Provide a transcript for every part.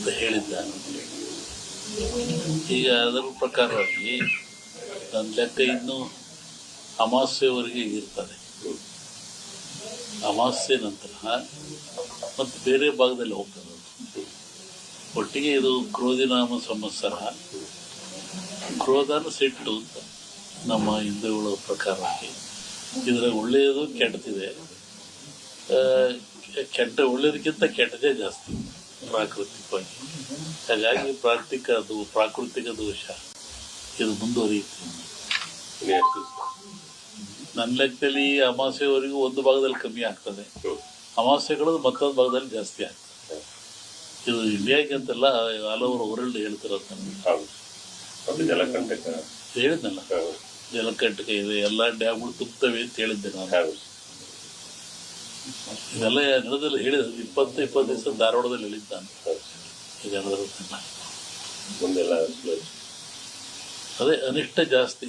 ಅಂತ ಹೇಳಿದ್ದ ಈಗ ಅದರ ಪ್ರಕಾರವಾಗಿ ನನ್ನ ಲೆಕ್ಕ ಇನ್ನೂ ಅಮಾಸ್ಯೆವರೆಗೆ ಇರ್ತದೆ. ಅಮಾಸ್ಯೆ ನಂತರ ಮತ್ತು ಬೇರೆ ಭಾಗದಲ್ಲಿ ಹೋಗ್ತದೆ. ಒಟ್ಟಿಗೆ ಇದು ಕ್ರೋಧಿನಾಮ ಸಂವತ್ಸರ. ಕ್ರೋಧನ ಸಿಟ್ಟು ಅಂತ ನಮ್ಮ ಹಿಂದೂಗಳ ಪ್ರಕಾರವಾಗಿ ಇದರ ಒಳ್ಳೆಯದು ಕೆಟ್ಟದಿದೆ. ಕೆಟ್ಟ ಒಳ್ಳೆಯದಕ್ಕಿಂತ ಕೆಟ್ಟದೇ ಜಾಸ್ತಿ. ಪ್ರಾಕೃತಿಕವಾಗಿ ಹಾಗಾಗಿ ಪ್ರಾಕೃತಿಕ ಅದು ಪ್ರಾಕೃತಿಕ ದೋಷ. ಇದು ಮುಂದುವರಿಯುತ್ತೆ? ನನ್ನ ಲೆಕ್ಕದಲ್ಲಿ ಅಮಾವಾಸ್ಯೆವರೆಗೂ ಒಂದು ಭಾಗದಲ್ಲಿ ಕಮ್ಮಿ ಆಗ್ತದೆ. ಅಮಾವಾಸ್ಯೆಗಳು ಮತ್ತೊಂದು ಭಾಗದಲ್ಲಿ ಜಾಸ್ತಿ ಆಗ್ತದೆ. ಇದು ಇಂಡಿಯಾಗೆ ಅಂತಲ್ಲ ಹಲವರು ವರ್ಲ್ಡ್ ಹೇಳ್ತಿರೋದು ನಮಗೆ. ಹೇಳಿದ್ನಲ್ಲ. ಜಲಕಂಟಕ ಇದೆ ಎಲ್ಲ ಡ್ಯಾಮ್ಗಳು ತುಂಬುತ್ತವೆ ಅಂತ ಹೇಳಿದ್ದೆ ನಾನು. ಇದೆಲ್ಲ ಜನದಲ್ಲಿ ಹೇಳಿದ ಇಪ್ಪತ್ತು ಇಪ್ಪತ್ತು ದಿವಸ ಧಾರವಾಡದಲ್ಲಿ ಹೇಳಿದ್ದ ನಡೆದಿರೋದನ್ನ. ಮುಂದೆಲ್ಲ ಅದೇ ಅನಿಷ್ಟ ಜಾಸ್ತಿ.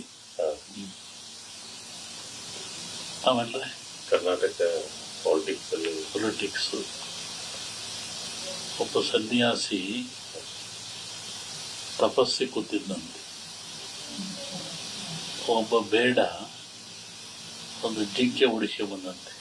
ಆಮೇಲೆ ಕರ್ನಾಟಕ ಪಾಲಿಟಿಕ್ಸ್ ಅಲ್ಲಿ ಪೊಲಿಟಿಕ್ಸ್ ಒಬ್ಬ ಸನ್ಯಾಸಿ ತಪಸ್ಸಿ ಕೂತಿದ್ದಂತೆ. ಒಬ್ಬ ಬೇಡ ಒಂದು ಜಿಂಕೆ ಉಡಿಸಿ ಬಂದಂತೆ.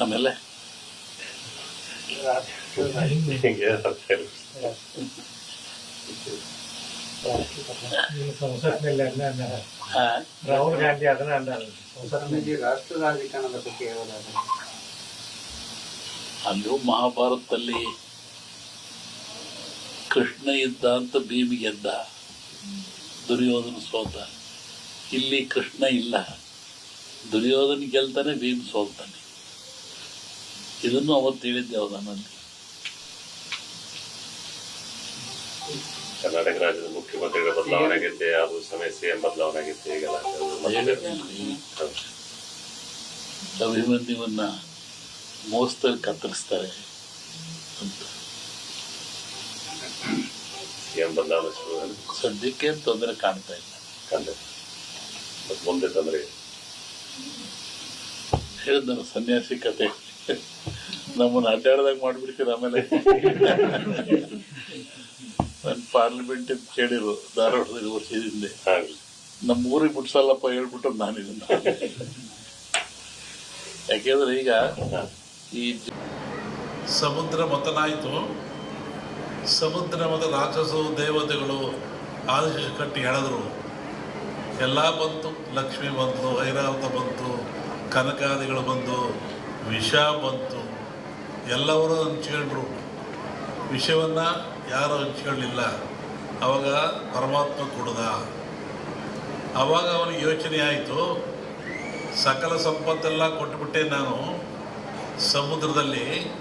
ಆಮೇಲೆ? ಹಿಂಗೆ ಹೇಳ್ತಾರೆ. ಸಂಸತ್ ಮೇಲೆ ಅನ್ನ ಆ, ರಾಹುಲ್ ಗಾಂಧಿ ಅದನ್ನ ಅಂದಾರ. ಸಂಸತ್ ಮೇಲೆ ರಾಷ್ಟ್ರ ರಾಜಕಾರಣದ ಬಗ್ಗೆ ಅಲ್ಲೂ ಮಹಾಭಾರತದಲ್ಲಿ ಕೃಷ್ಣ ಇದ್ದ ಅಂತ ಭೀಮ್ ಗೆದ್ದ. ದುರ್ಯೋಧನ ಸೋತ. ಇಲ್ಲಿ ಕೃಷ್ಣ ಇಲ್ಲ. ದುರ್ಯೋಧನ ಗೆಲ್ತಾನೆ ಭೀಮ್ ಸೋಲ್ತಾನೆ. ಇದನ್ನು ಅವತ್ತು ಹೇಳಿದ್ದೆ ಅವನಲ್ಲಿ ಕರ್ನಾಟಕ ರಾಜ್ಯದ ಮುಖ್ಯಮಂತ್ರಿಗಳ ಬದಲಾವಣೆ ಆಗಿದ್ದೆ ಅದು ಸಮಯ ಸಿಎಂ ಬದಲಾವಣೆ ಆಗಿದೆ ಈಗೆಲ್ಲ. ಅಭಿಮನ್ಯುವನ್ನ ಮೋಸದಲ್ಲಿ ಕತ್ತರಿಸ್ತಾರೆ ಅಂತ. ಸಿಎಂ ಬದಲಾವಣೆ ಸದ್ಯಕ್ಕೆ ತೊಂದರೆ ಕಾಣ್ತಾ ಇಲ್ಲ. ಮುಂದೆ ತೊಂದರೆ ಹೇಳಿದ್ನಲ್ಲ ಸನ್ಯಾಸಿ ಕತೆ. ನಮ್ಮನ್ನ ಅಡ್ಡಾಡ್ದಾಗ ಮಾಡ್ಬಿಡ್ತೀರ ಆಮೇಲೆ? ಪಾರ್ಲಿಮೆಂಟ್ ಅಂತ ಕೇಳಿರು ಧಾರವಾಡದಲ್ಲಿ ವರ್ಷದಿಂದ ನಮ್ಮ ಊರಿಗೆ ಬಿಡ್ಸಲ್ಲಪ್ಪ ಹೇಳ್ಬಿಟ್ಟು ನಾನು ಇದನ್ನ ಯಾಕೆಂದ್ರೆ ಈಗ ಈ ಸಮುದ್ರ ಮತನಾಯಿತು. ಸಮುದ್ರ ಮತ ರಾಕ್ಷಸು ದೇವತೆಗಳು ಆದೇಶ ಕಟ್ಟಿ ಹೇಳಿದ್ರು. ಎಲ್ಲ ಬಂತು ಲಕ್ಷ್ಮಿ ಬಂತು ಐರಾವತ ಬಂತು ಕನಕಾದಿಗಳು ಬಂದು ವಿಷ ಬಂತು. ಎಲ್ಲವರು ಹಂಚ್ಕೊಂಡ್ರು ವಿಷವನ್ನು ಯಾರು ಹಂಚ್ಕೊಳ್ಳಿಲ್ಲ ಅವಾಗ ಪರಮಾತ್ಮ ಕುಡ್ದ. ಅವಾಗ ಅವನಿಗೆ ಯೋಚನೆ ಆಯಿತು. ಸಕಲ ಸಂಪತ್ತೆಲ್ಲ ಕೊಟ್ಬಿಟ್ಟೆ ನಾನು. ಸಮುದ್ರದಲ್ಲಿ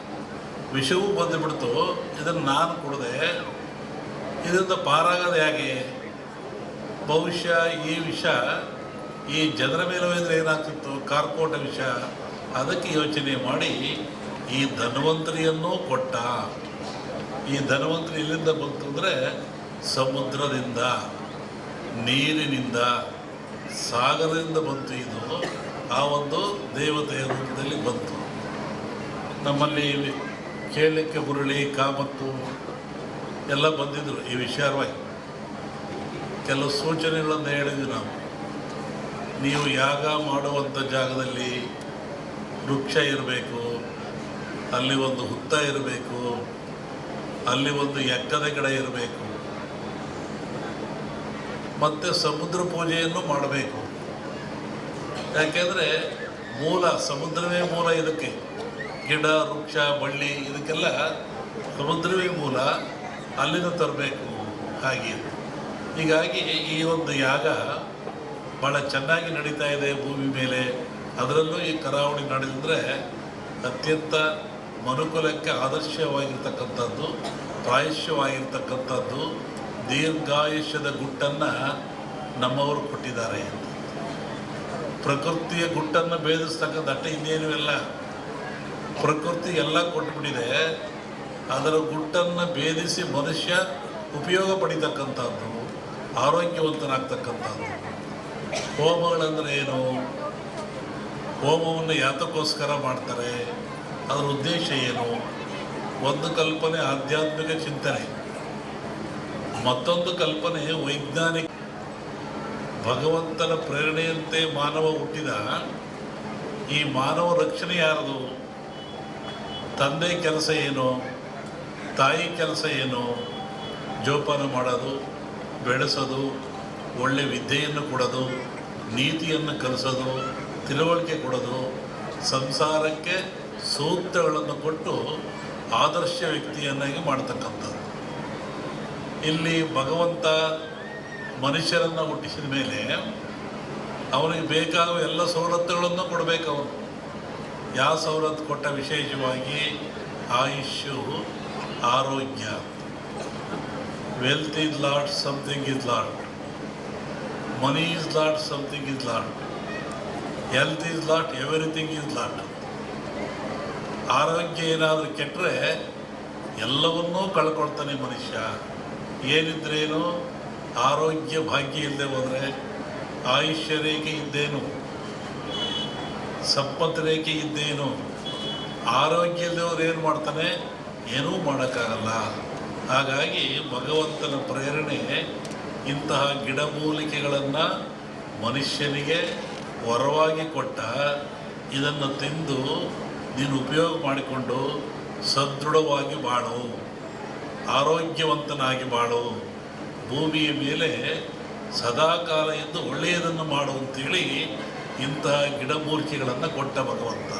ವಿಷವೂ ಬಂದುಬಿಡ್ತು. ಇದನ್ನು ನಾನು ಕುಡಿದೆ. ಇದರಿಂದ ಪಾರಾಗದ ಹೇಗೆ? ಬಹುಶಃ ಈ ವಿಷ ಈ ಜನರ ಮೇಲೆ ಹೋದರೆ ಏನಾಗ್ತಿತ್ತು? ಕಾರ್ಕೋಟ ವಿಷ. ಅದಕ್ಕೆ ಯೋಚನೆ ಮಾಡಿ, ಈ ಧನ್ವಂತರಿಯನ್ನೂ ಕೊಟ್ಟ. ಈ ಧನ್ವಂತರಿ ಎಲ್ಲಿಂದ ಬಂತು ಅಂದರೆ, ಸಮುದ್ರದಿಂದ, ನೀರಿನಿಂದ, ಸಾಗರದಿಂದ ಬಂತು ಇದು. ಆ ಒಂದು ದೇವತೆಯ ರೂಪದಲ್ಲಿ ಬಂತು. ನಮ್ಮಲ್ಲಿ ಕೇಳಲಿಕ್ಕೆ ಬುರುಳಿ ಕಾಮತ್ತು ಎಲ್ಲ ಬಂದಿದ್ದರು ಈ ವಿಚಾರವಾಗಿ. ಕೆಲವು ಸೂಚನೆಗಳನ್ನು ಹೇಳಿದ್ವಿ ನಾವು. ನೀವು ಯಾಗ ಮಾಡುವಂಥ ಜಾಗದಲ್ಲಿ ವೃಕ್ಷ ಇರಬೇಕು, ಅಲ್ಲಿ ಒಂದು ಹುತ್ತ ಇರಬೇಕು, ಅಲ್ಲಿ ಒಂದು ಎಕ್ಕದ ಗಿಡ ಇರಬೇಕು, ಮತ್ತು ಸಮುದ್ರ ಪೂಜೆಯನ್ನು ಮಾಡಬೇಕು. ಯಾಕೆಂದರೆ ಮೂಲ, ಸಮುದ್ರವೇ ಮೂಲ ಇದಕ್ಕೆ. ಗಿಡ, ವೃಕ್ಷ, ಬಳ್ಳಿ ಇದಕ್ಕೆಲ್ಲ ಸಮುದ್ರವೇ ಮೂಲ, ಅಲ್ಲಿಂದ ತರಬೇಕು ಹಾಗೆ. ಹೀಗಾಗಿ ಈ ಒಂದು ಯಾಗ ಭಾಳ ಚೆನ್ನಾಗಿ ನಡೀತಾ ಇದೆ ಭೂಮಿ ಮೇಲೆ. ಅದರಲ್ಲೂ ಈ ಕರಾವಳಿ ನಡೆದಿದ್ರೆ ಅತ್ಯಂತ ಮನುಕುಲಕ್ಕೆ ಆದರ್ಶವಾಗಿರ್ತಕ್ಕಂಥದ್ದು ಪ್ರಾಯಶ್ಯವಾಗಿರ್ತಕ್ಕಂಥದ್ದು ದೀರ್ಘಾಯುಷ್ಯದ ಗುಟ್ಟನ್ನು ನಮ್ಮವರು ಕೊಟ್ಟಿದ್ದಾರೆ ಪ್ರಕೃತಿಯ ಗುಟ್ಟನ್ನು ಭೇದಿಸ್ತಕ್ಕಂಥ ಅಟ್ಟ ಇನ್ನೇನು ಇಲ್ಲ. ಪ್ರಕೃತಿ ಎಲ್ಲ ಕೊಟ್ಬಿಟ್ಟಿದೆ. ಅದರ ಗುಟ್ಟನ್ನು ಭೇದಿಸಿ ಮನುಷ್ಯ ಉಪಯೋಗ ಪಡಿತಕ್ಕಂಥದ್ದು, ಆರೋಗ್ಯವಂತನಾಗ್ತಕ್ಕಂಥದ್ದು. ಹೋಮಗಳಂದ್ರೆ ಏನು? ಹೋಮವನ್ನು ಯಾತಕ್ಕೋಸ್ಕರ ಮಾಡ್ತಾರೆ, ಅದರ ಉದ್ದೇಶ ಏನು? ಒಂದು ಕಲ್ಪನೆ ಆಧ್ಯಾತ್ಮಿಕ ಚಿಂತನೆ. ಮತ್ತೊಂದು ಕಲ್ಪನೆ ವೈಜ್ಞಾನಿಕ. ಭಗವಂತನ ಪ್ರೇರಣೆಯಂತೆ ಮಾನವ ಹುಟ್ಟಿದ ಈ ಮಾನವ ರಕ್ಷಣೆ ಯಾರದು? ತಂದೆ ಕೆಲಸ ಏನು? ತಾಯಿ ಕೆಲಸ ಏನು? ಜೋಪಾನ ಮಾಡೋದು, ಬೆಳೆಸೋದು, ಒಳ್ಳೆ ವಿದ್ಯೆಯನ್ನು ಕೊಡೋದು, ನೀತಿಯನ್ನು ಕಲಿಸೋದು ತಿಳುವಳಿಕೆ ಕೊಡೋದು, ಸಂಸಾರಕ್ಕೆ ಸೂತ್ರಗಳನ್ನು ಕೊಟ್ಟು ಆದರ್ಶ ವ್ಯಕ್ತಿಯನ್ನಾಗಿ ಮಾಡ್ತಕ್ಕಂಥದ್ದು. ಇಲ್ಲಿ ಭಗವಂತ ಮನುಷ್ಯರನ್ನು ಹುಟ್ಟಿಸಿದ ಮೇಲೆ ಅವನಿಗೆ ಬೇಕಾಗುವ ಎಲ್ಲ ಸವಲತ್ತುಗಳನ್ನು ಕೊಡಬೇಕು ಅವನು. ಯಾವ ಸವಲತ್ತು ಕೊಟ್ಟ ವಿಶೇಷವಾಗಿ ಆಯುಷ್ಯು, ಆರೋಗ್ಯ. Wealth is lost something is lost money is lost something is lost health is lost everything is lost ಆರೋಗ್ಯ ಏನಾದರೂ ಕೆಟ್ಟರೆ ಎಲ್ಲವನ್ನೂ ಕಳ್ಕೊಳ್ತಾನೆ ಮನುಷ್ಯ. ಏನಿದ್ರೇನು ಆರೋಗ್ಯ ಭಾಗ್ಯ ಇಲ್ಲದೆ ಹೋದರೆ ಆಯುಷ್ಯ ರೇಖೆ ಇದ್ದೇನು? ಸಂಪತ್ ರೇಖೆ ಇದ್ದೇನು? ಆರೋಗ್ಯ ಇಲ್ಲದವ್ರು ಏನು ಮಾಡ್ತಾನೆ? ಏನೂ ಮಾಡೋಕ್ಕಾಗಲ್ಲ. ಹಾಗಾಗಿ ಭಗವಂತನ ಪ್ರೇರಣೆ ಇಂತಹ ಗಿಡಮೂಲಿಕೆಗಳನ್ನು ಮನುಷ್ಯನಿಗೆ ವರವಾಗಿ ಕೊಟ್ಟ ಇದನ್ನು ತಿಂದು ನೀನು ಉಪಯೋಗ ಮಾಡಿಕೊಂಡು ಸದೃಢವಾಗಿ ಬಾಳು, ಆರೋಗ್ಯವಂತನಾಗಿ ಬಾಳು, ಭೂಮಿಯ ಮೇಲೆ ಸದಾಕಾಲ ಎಂದು ಒಳ್ಳೆಯದನ್ನು ಮಾಡು ಅಂತೇಳಿ ಇಂತಹ ಗಿಡಮೂರ್ತಿಗಳನ್ನು ಕೊಟ್ಟ ಭಗವಂತ.